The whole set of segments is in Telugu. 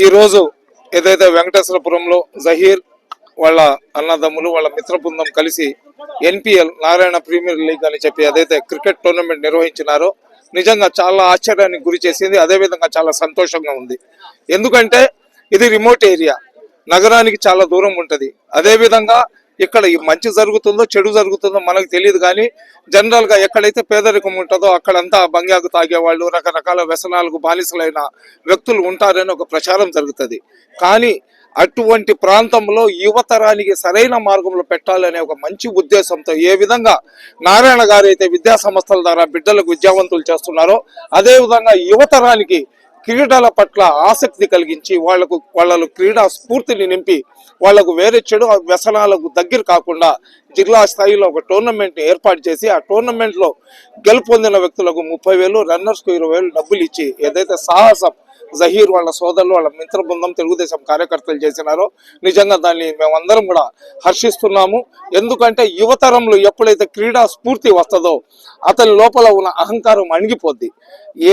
ఈరోజు ఏదైతే వెంకటేశ్వరపురంలో జహీర్ వాళ్ళ అన్నదమ్ములు వాళ్ళ మిత్ర బృందం కలిసి ఎన్పిఎల్ నారాయణ ప్రీమియర్ లీగ్ అని చెప్పి ఏదైతే క్రికెట్ టోర్నమెంట్ నిర్వహించినారో నిజంగా చాలా ఆశ్చర్యానికి గురి చేసింది. అదేవిధంగా చాలా సంతోషంగా ఉంది. ఎందుకంటే ఇది రిమోట్ ఏరియా. నగరానికి చాలా దూరం ఉంటుంది. అదేవిధంగా ఇక్కడ ఈ మంచి జరుగుతుందో చెడు జరుగుతుందో మనకు తెలియదు కానీ జనరల్గా ఎక్కడైతే పేదరికం ఉంటుందో అక్కడంతా బంగ్యాకు తాగేవాళ్ళు రకరకాల వ్యసనాలకు బానిసలైన వ్యక్తులు ఉంటారని ఒక ప్రచారం జరుగుతుంది. కానీ అటువంటి ప్రాంతంలో యువతరానికి సరైన మార్గంలో పెట్టాలనే ఒక మంచి ఉద్దేశంతో ఏ విధంగా నారాయణ గారు అయితే విద్యా సంస్థల ద్వారా బిడ్డలకు విద్యావంతులు చేస్తున్నారో అదేవిధంగా యువతరానికి క్రీడల పట్ల ఆసక్తి కలిగించి వాళ్ళకు వాళ్ళకు క్రీడా స్ఫూర్తిని నింపి వాళ్ళకు వేరే చెడు వ్యసనాలకు దగ్గర కాకుండా జిల్లా స్థాయిలో ఒక టోర్నమెంట్ ఏర్పాటు చేసి ఆ టోర్నమెంట్లో గెలుపొందిన వ్యక్తులకు ముప్పై వేలు రన్నర్స్కు ఇరవై వేలు డబ్బులు ఇచ్చి ఏదైతే సాహసం జహీర్ వాళ్ళ సోదరులు వాళ్ళ మిత్ర బృందం తెలుగుదేశం కార్యకర్తలు చేసినారో నిజంగా దాన్ని మేమందరం కూడా హర్షిస్తున్నాము. ఎందుకంటే యువతరంలో ఎప్పుడైతే క్రీడా స్ఫూర్తి వస్తుందో అతని లోపల ఉన్న అహంకారం అణిగిపోద్ది.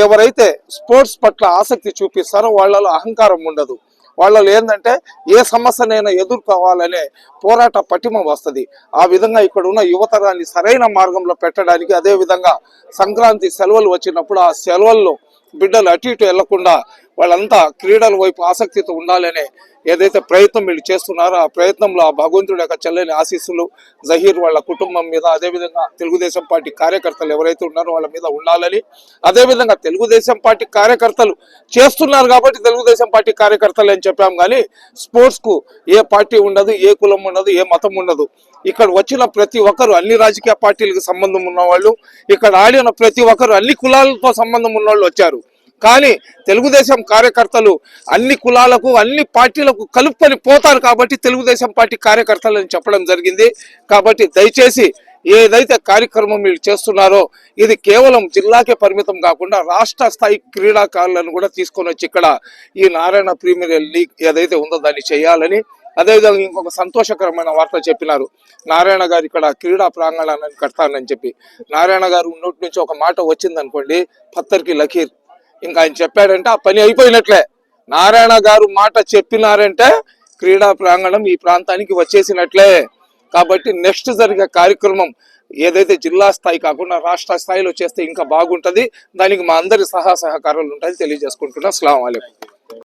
ఎవరైతే స్పోర్ట్స్ పట్ల ఆసక్తి చూపిస్తారో వాళ్ళలో అహంకారం ఉండదు. వాళ్ళలో ఏంటంటే ఏ సమస్యనైనా ఎదుర్కోవాలనే పోరాట పటిమ వస్తుంది. ఆ విధంగా ఇక్కడ ఉన్న యువతరాన్ని సరైన మార్గంలో పెట్టడానికి అదేవిధంగా సంక్రాంతి సెలవులు వచ్చినప్పుడు ఆ సెలవుల్లో బిడ్డలు అటు ఇటు వెళ్ళకుండా వాళ్ళంతా క్రీడల వైపు ఆసక్తితో ఉండాలనే ఏదైతే ప్రయత్నం వీళ్ళు చేస్తున్నారో ఆ ప్రయత్నంలో ఆ భగవంతుడి యొక్క చెల్లని ఆశీస్సులు జహీర్ వాళ్ళ కుటుంబం మీద అదేవిధంగా తెలుగుదేశం పార్టీ కార్యకర్తలు ఎవరైతే ఉన్నారో వాళ్ళ మీద ఉండాలని అదేవిధంగా తెలుగుదేశం పార్టీ కార్యకర్తలు చేస్తున్నారు కాబట్టి తెలుగుదేశం పార్టీ కార్యకర్తలు అని చెప్పాం కానీ స్పోర్ట్స్కు ఏ పార్టీ ఉండదు ఏ కులం ఉండదు ఏ మతం ఉండదు. ఇక్కడ వచ్చిన ప్రతి ఒక్కరు అన్ని రాజకీయ పార్టీలకు సంబంధం ఉన్నవాళ్ళు ఇక్కడ ఆడిన ప్రతి ఒక్కరు అన్ని కులాలతో సంబంధం ఉన్నవాళ్ళు వచ్చారు. కానీ తెలుగుదేశం కార్యకర్తలు అన్ని కులాలకు అన్ని పార్టీలకు కలుపుకొని పోతారు కాబట్టి తెలుగుదేశం పార్టీ కార్యకర్తలు అని చెప్పడం జరిగింది. కాబట్టి దయచేసి ఏదైతే కార్యక్రమం మీరు చేస్తున్నారో ఇది కేవలం జిల్లాకే పరిమితం కాకుండా రాష్ట్ర స్థాయి క్రీడాకారులను కూడా తీసుకొని వచ్చి ఇక్కడ ఈ నారాయణ ప్రీమియర్ లీగ్ ఏదైతే ఉందో దాన్ని చేయాలని అదేవిధంగా ఇంకొక సంతోషకరమైన వార్త చెప్పినారు. నారాయణ గారు ఇక్కడ క్రీడా ప్రాంగణాన్ని కడతానని చెప్పి. నారాయణ గారు నోటి నుంచి ఒక మాట వచ్చింది అనుకోండి పత్తర్కి లఖీర్ ఇంకా ఆయన చెప్పాడంటే ఆ పని అయిపోయినట్లే. నారాయణ గారు మాట చెప్పినారంటే క్రీడా ప్రాంగణం ఈ ప్రాంతానికి వచ్చేసినట్లే. కాబట్టి నెక్స్ట్ జరిగే కార్యక్రమం ఏదైతే జిల్లా స్థాయి కాకుండా రాష్ట్ర స్థాయిలో చేస్తే ఇంకా బాగుంటుంది. దానికి మా అందరి సహా సహకారాలు ఉంటాయని తెలియజేసుకుంటున్నా. అస్సలం